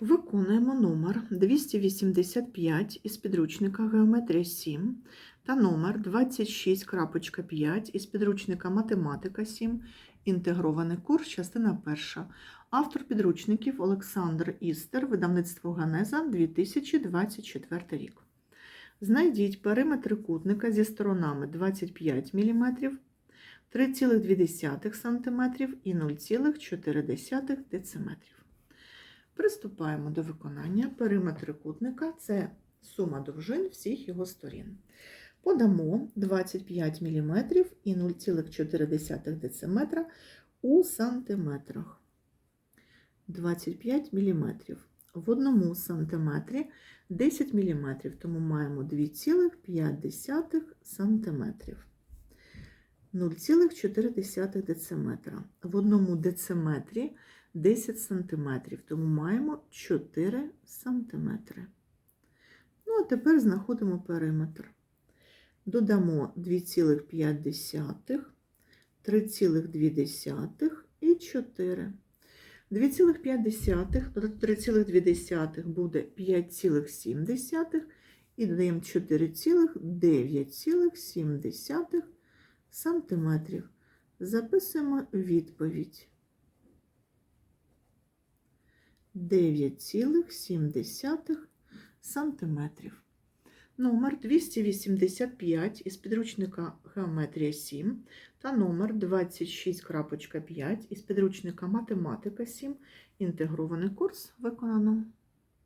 Виконуємо номер 285 із підручника Геометрія 7 та номер 26.5 із підручника Математика 7. Інтегрований курс, частина перша. Автор підручників Олександр Істер, видавництво Ганеза 2024 рік. Знайдіть периметр трикутника зі сторонами 25 мм, 3,2 см і 0,4 дециметрів. Приступаємо до виконання. Периметр трикутника – це сума довжин всіх його сторін. Подамо 25 мм і 0,4 дециметра у сантиметрах. 25 мм. В одному сантиметрі 10 мм, тому маємо 2,5 см. 0,4 дециметра. В одному дециметрі 10 см, тому маємо 4 см. Ну, а тепер знаходимо периметр. Додамо 2,5, 3,2 і 4. 2,5 додати 3,2 буде 5,7 і додаємо 4,9,7 сантиметрів. Записуємо відповідь. 9,7 сантиметрів. Номер 285 із підручника Геометрія 7 та номер 26.5 із підручника Математика 7. Інтегрований курс виконано.